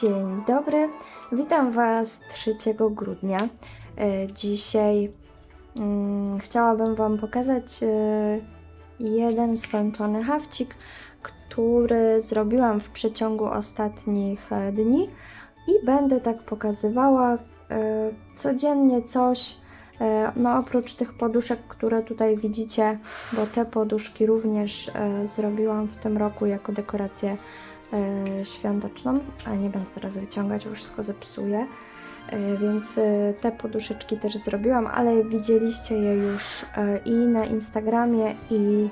Dzień dobry, witam Was 3 grudnia. E, Dzisiaj mm, chciałabym Wam pokazać e, jeden skończony hawcik, który zrobiłam w przeciągu ostatnich e, dni i będę tak pokazywała codziennie coś. No oprócz tych poduszek, które tutaj widzicie, bo te poduszki również zrobiłam w tym roku jako dekorację świąteczną, a nie będę teraz wyciągać, bo wszystko zepsuję. E, Więc e, te poduszeczki też zrobiłam, ale widzieliście je już e, i na Instagramie, i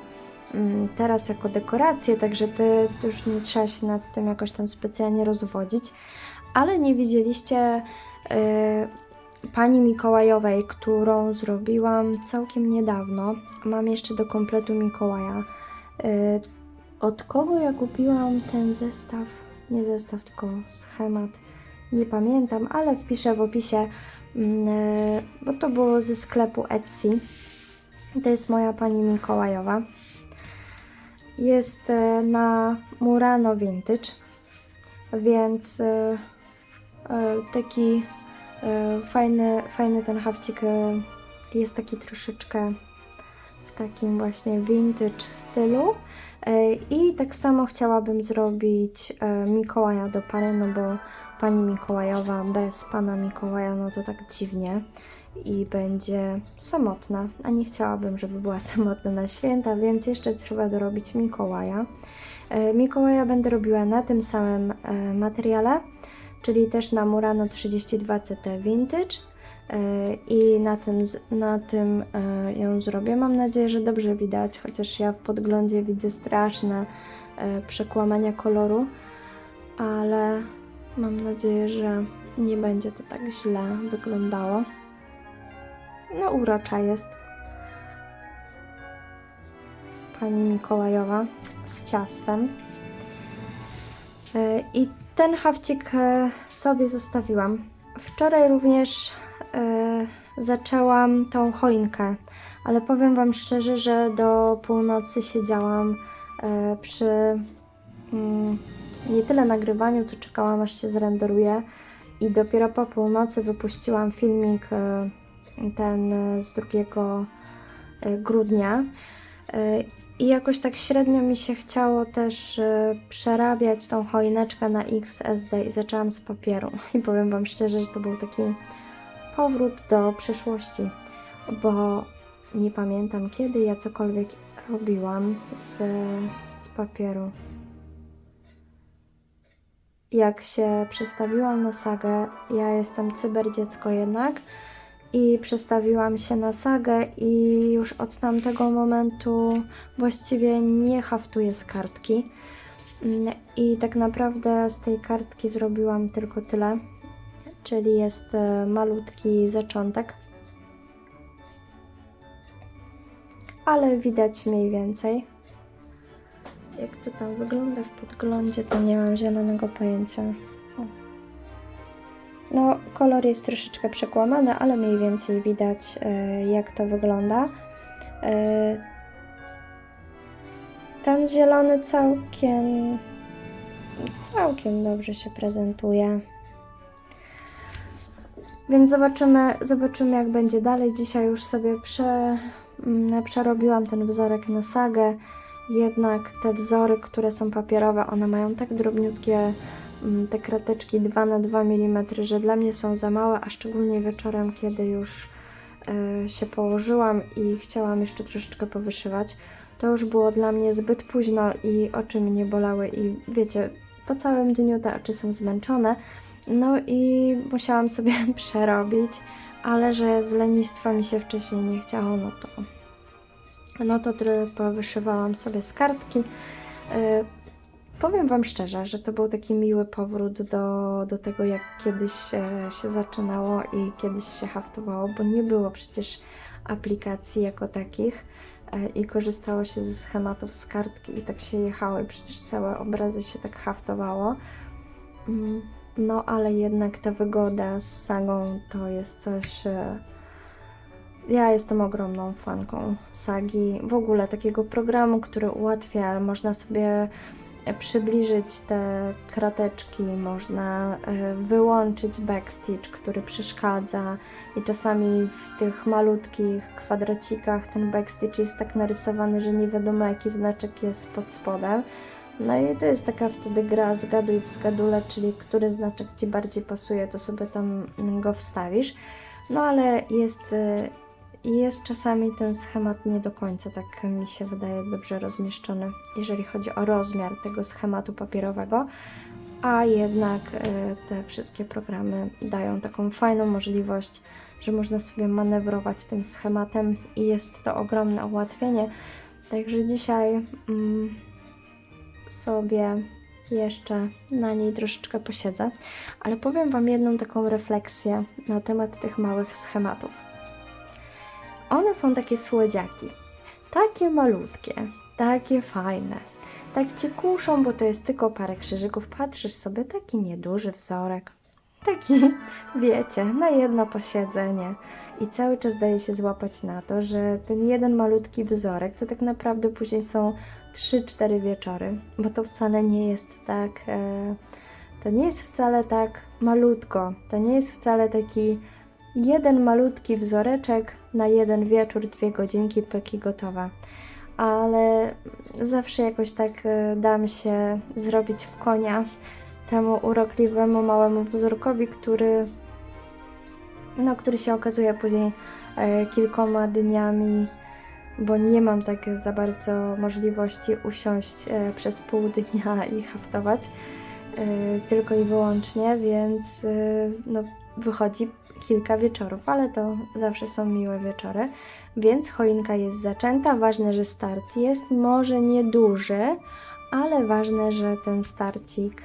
mm, teraz jako dekoracje, także te już nie trzeba się nad tym jakoś tam specjalnie rozwodzić. Ale nie widzieliście e, pani Mikołajowej, którą zrobiłam całkiem niedawno. Mam jeszcze do kompletu Mikołaja. Od kogo ja kupiłam ten zestaw? Nie zestaw, tylko schemat. Nie pamiętam, ale wpiszę w opisie, mm, e, bo to było ze sklepu Etsy. To jest moja pani Mikołajowa. Jest e, na Murano Vintage, więc e, taki fajny, fajny ten hawcik jest taki troszeczkę w takim właśnie vintage stylu. E, I tak samo chciałabym zrobić e, Mikołaja do pary, no bo pani Mikołajowa bez pana Mikołaja, no to tak dziwnie i będzie samotna, a nie chciałabym, żeby była samotna na święta, więc jeszcze trzeba dorobić Mikołaja. E, Mikołaja będę robiła na tym samym materiale, czyli też na Murano 32 CT Vintage i na tym, na tym e, ją zrobię. Mam nadzieję, że dobrze widać, chociaż ja w podglądzie widzę straszne e, przekłamania koloru, ale mam nadzieję, że nie będzie to tak źle wyglądało. No, urocza jest. Pani Mikołajowa z ciastem. E, I ten hawcik e, sobie zostawiłam. Wczoraj również e, zaczęłam tą choinkę, ale powiem Wam szczerze, że do północy siedziałam e, przy mm, nie tyle nagrywaniu, co czekałam aż się zrenderuje i dopiero po północy wypuściłam filmik e, ten e, z 2 e, grudnia. E, I jakoś tak średnio mi się chciało też e, przerabiać tą choineczkę na XSD i zaczęłam z papieru. I powiem Wam szczerze, że to był taki powrót do przeszłości, bo nie pamiętam kiedy ja cokolwiek robiłam z, z papieru. Jak się przestawiłam na sagę, ja jestem cyberdziecko jednak, i przestawiłam się na sagę i już od tamtego momentu właściwie nie haftuję z kartki. Mm, I tak naprawdę z tej kartki zrobiłam tylko tyle, czyli jest e, malutki zaczątek. Ale widać mniej więcej. Jak to tam wygląda w podglądzie, to nie mam zielonego pojęcia. No, kolor jest troszeczkę przekłamany, ale mniej więcej widać, e, jak to wygląda. E, Ten zielony całkiem, całkiem dobrze się prezentuje. Więc zobaczymy, zobaczymy jak będzie dalej. Dzisiaj już sobie prze, mm, przerobiłam ten wzorek na sagę. Jednak te wzory, które są papierowe, one mają tak drobniutkie mm, te krateczki 2 na 2 mm, że dla mnie są za małe, a szczególnie wieczorem, kiedy już e, się położyłam i chciałam jeszcze troszeczkę powyszywać, to już było dla mnie zbyt późno i oczy mnie bolały i wiecie, po całym dniu te oczy są zmęczone, no i musiałam sobie przerobić, ale że z lenistwa mi się wcześniej nie chciało, no to no to tyle powyszywałam sobie z kartki. E, Powiem Wam szczerze, że to był taki miły powrót do, do tego, jak kiedyś e, się zaczynało i kiedyś się haftowało, bo nie było przecież aplikacji jako takich e, i korzystało się ze schematów z kartki i tak się jechało i przecież całe obrazy się tak haftowało. No ale jednak ta wygoda z sagą to jest coś... e, Ja jestem ogromną fanką sagi, w ogóle takiego programu, który ułatwia, można sobie przybliżyć te krateczki, można e, wyłączyć backstitch, który przeszkadza i czasami w tych malutkich kwadracikach ten backstitch jest tak narysowany, że nie wiadomo jaki znaczek jest pod spodem. No i to jest taka wtedy gra zgaduj w zgadule, czyli który znaczek Ci bardziej pasuje, to sobie tam go wstawisz. No ale jest, y, jest czasami ten schemat nie do końca, tak mi się wydaje, dobrze rozmieszczony, jeżeli chodzi o rozmiar tego schematu papierowego. A jednak y, te wszystkie programy dają taką fajną możliwość, że można sobie manewrować tym schematem i jest to ogromne ułatwienie. Także dzisiaj mm, sobie jeszcze na niej troszeczkę posiedzę, ale powiem Wam jedną taką refleksję na temat tych małych schematów. One są takie słodziaki, takie malutkie, takie fajne, tak Cię kuszą, bo to jest tylko parę krzyżyków, patrzysz sobie, taki nieduży wzorek, taki, wiecie, na jedno posiedzenie i cały czas daje się złapać na to, że ten jeden malutki wzorek to tak naprawdę później są 3-4 wieczory, bo to wcale nie jest tak. E, to nie jest wcale tak malutko. To nie jest wcale taki jeden malutki wzoreczek na jeden wieczór, dwie godzinki, pyki gotowa. Ale zawsze jakoś tak e, dam się zrobić w konia temu urokliwemu małemu wzorkowi, który, no, który się okazuje później e, kilkoma dniami bo nie mam tak za bardzo możliwości usiąść e, przez pół dnia i haftować e, tylko i wyłącznie, więc e, no, wychodzi kilka wieczorów, ale to zawsze są miłe wieczory. Więc choinka jest zaczęta. Ważne, że start jest, może nieduży, ale ważne, że ten starcik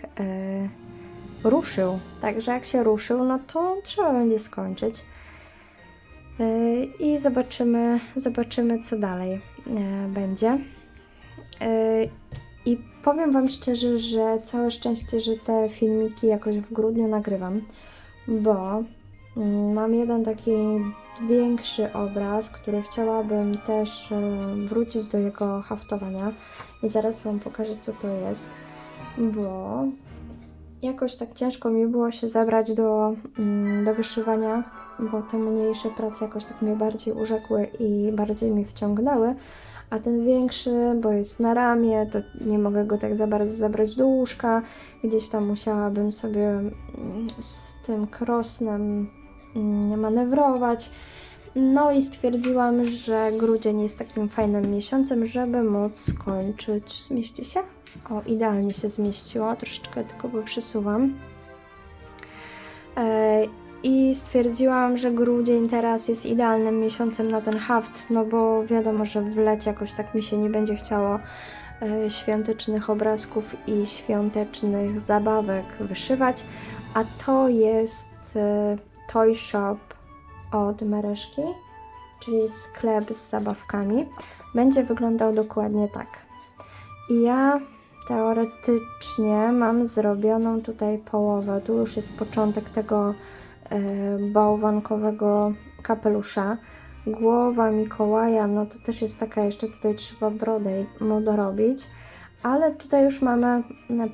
ruszył. Także jak się ruszył, no to trzeba będzie skończyć. Yy, i zobaczymy, zobaczymy co dalej yy, będzie. I powiem Wam szczerze, że całe szczęście, że te filmiki jakoś w grudniu nagrywam, bo mam jeden taki większy obraz, który chciałabym też wrócić do jego haftowania i zaraz Wam pokażę co to jest, bo jakoś tak ciężko mi było się zabrać do, mm, do wyszywania bo te mniejsze prace jakoś tak mnie bardziej urzekły i bardziej mi wciągnęły, a ten większy, bo jest na ramię, to nie mogę go tak za bardzo zabrać do łóżka, gdzieś tam musiałabym sobie mm, z tym krosnem manewrować. No i stwierdziłam, że grudzień jest takim fajnym miesiącem, żeby móc skończyć. Zmieści się? O, idealnie się zmieściło, troszeczkę tylko go przesuwam. E, i stwierdziłam, że grudzień teraz jest idealnym miesiącem na ten haft, no bo wiadomo, że w lecie jakoś tak mi się nie będzie chciało e, świątecznych obrazków i świątecznych zabawek wyszywać, a to jest e, Toy Shop od Mereszki, czyli sklep z zabawkami. Będzie wyglądał dokładnie tak. I ja teoretycznie mam zrobioną tutaj połowę. Tu już jest początek tego E, bałwankowego kapelusza. Głowa Mikołaja, no to też jest taka, jeszcze tutaj trzeba brodę mu dorobić, ale tutaj już mamy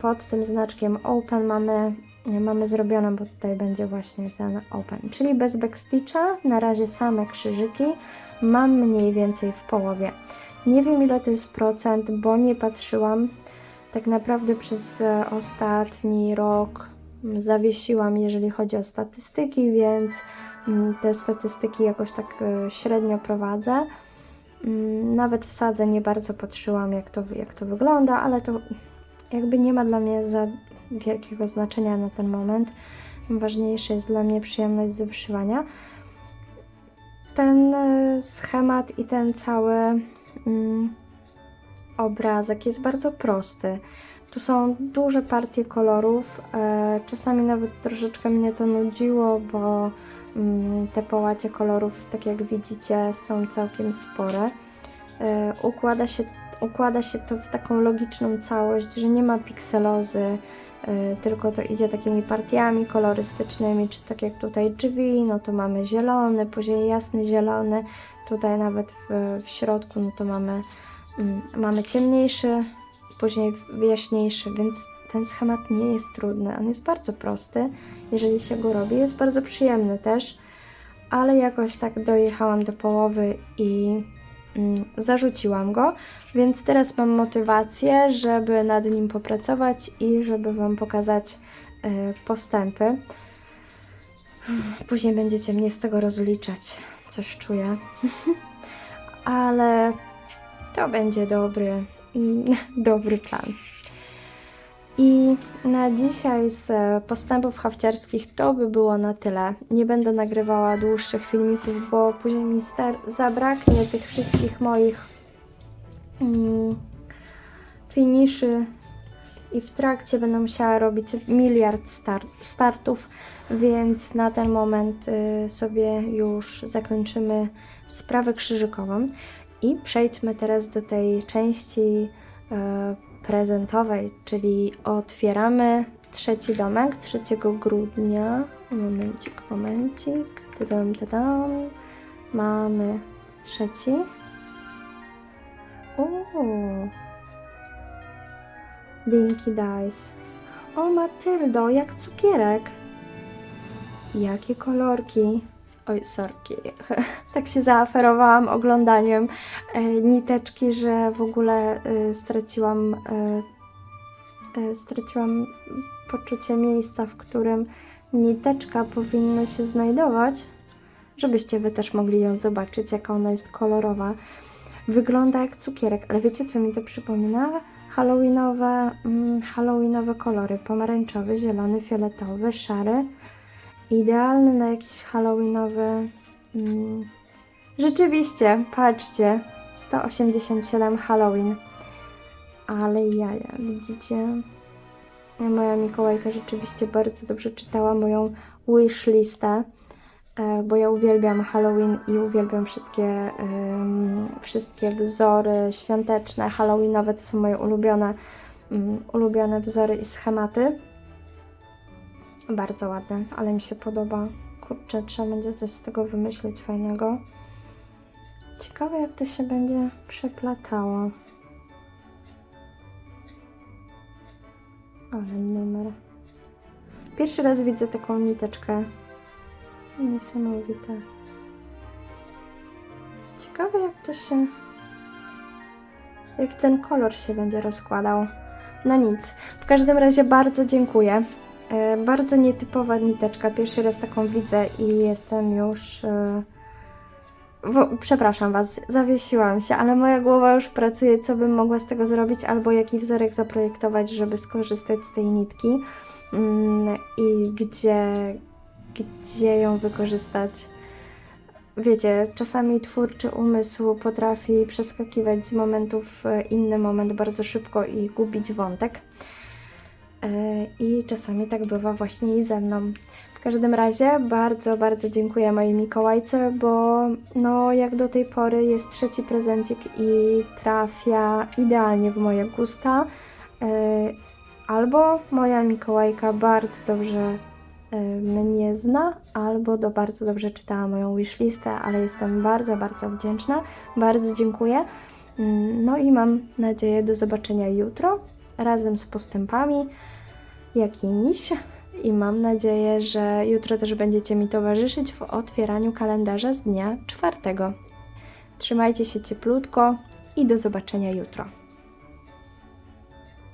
pod tym znaczkiem Open mamy, mamy zrobione, bo tutaj będzie właśnie ten Open, czyli bez backstitcha, na razie same krzyżyki, mam mniej więcej w połowie. Nie wiem ile to jest procent, bo nie patrzyłam. Tak naprawdę przez e, ostatni rok zawiesiłam, jeżeli chodzi o statystyki, więc mm, te statystyki jakoś tak e, średnio prowadzę. Mm, nawet w sadze nie bardzo patrzyłam, jak to, jak to wygląda, ale to jakby nie ma dla mnie za wielkiego znaczenia na ten moment. Ważniejsza jest dla mnie przyjemność z wyszywania. Ten e, schemat i ten cały mm, obrazek jest bardzo prosty. Tu są duże partie kolorów. E, czasami nawet troszeczkę mnie to nudziło, bo mm, te połacie kolorów, tak jak widzicie, są całkiem spore. E, układa się, układa się to w taką logiczną całość, że nie ma pikselozy, e, tylko to idzie takimi partiami kolorystycznymi, czy tak jak tutaj drzwi, no to mamy zielony, później jasny zielony, tutaj nawet w, w środku, no to mamy, mm, mamy ciemniejszy później jaśniejszy, więc ten schemat nie jest trudny. On jest bardzo prosty, jeżeli się go robi. Jest bardzo przyjemny też, ale jakoś tak dojechałam do połowy i zarzuciłam go, więc teraz mam motywację, żeby nad nim popracować i żeby Wam pokazać y, postępy. Później będziecie mnie z tego rozliczać. Coś czuję. Ale to będzie dobry, mm, dobry plan. I na dzisiaj z e, postępów hafciarskich to by było na tyle. Nie będę nagrywała dłuższych filmików, bo później mi zabraknie tych wszystkich moich mm, finiszy i w trakcie będę musiała robić miliard star- startów, więc na ten moment y, sobie już zakończymy sprawę krzyżykową i przejdźmy teraz do tej części e, prezentowej, czyli otwieramy trzeci domek 3 grudnia. Momencik, momencik. Tadam, tadam. Mamy trzeci. Uuu. Dinky Dice. O, Matyldo, jak cukierek. Jakie kolorki. Oj, sorki. tak się zaaferowałam oglądaniem e, niteczki, że w ogóle e, straciłam, e, straciłam poczucie miejsca, w którym niteczka powinna się znajdować, żebyście wy też mogli ją zobaczyć, jaka ona jest kolorowa. Wygląda jak cukierek, ale wiecie co mi to przypomina? Halloweenowe, mm, halloweenowe kolory. Pomarańczowy, zielony, fioletowy, szary. Idealny na jakiś halloweenowy... Mm, rzeczywiście, patrzcie. 187 Halloween. Ale jaja, widzicie? Moja Mikołajka rzeczywiście bardzo dobrze czytała moją wish listę, e, bo ja uwielbiam Halloween i uwielbiam wszystkie, em, wszystkie wzory świąteczne, Halloweenowe to są moje ulubione, mm, ulubione wzory i schematy. Bardzo ładne, ale mi się podoba. Kurczę, trzeba będzie coś z tego wymyślić fajnego. Ciekawe, jak to się będzie przeplatało. Ale numer. Pierwszy raz widzę taką niteczkę. Niesamowite. Ciekawe, jak to się. Jak ten kolor się będzie rozkładał. No nic. W każdym razie bardzo dziękuję. E, Bardzo nietypowa niteczka. Pierwszy raz taką widzę i jestem już. e, przepraszam Was, zawiesiłam się, ale moja głowa już pracuje, co bym mogła z tego zrobić, albo jaki wzorek zaprojektować, żeby skorzystać z tej nitki mm, i gdzie, gdzie ją wykorzystać. Wiecie, czasami twórczy umysł potrafi przeskakiwać z momentu w inny moment bardzo szybko i gubić wątek. E, I czasami tak bywa właśnie i ze mną. W każdym razie bardzo, bardzo dziękuję mojej Mikołajce, bo no jak do tej pory jest trzeci prezencik i trafia idealnie w moje gusta. E, Albo moja Mikołajka bardzo dobrze e, mnie zna, albo do bardzo dobrze czytała moją wishlistę, ale jestem bardzo, bardzo wdzięczna. Bardzo dziękuję. Mm, No i mam nadzieję do zobaczenia jutro razem z postępami jakimiś. I mam nadzieję, że jutro też będziecie mi towarzyszyć w otwieraniu kalendarza z dnia czwartego. Trzymajcie się cieplutko i do zobaczenia jutro.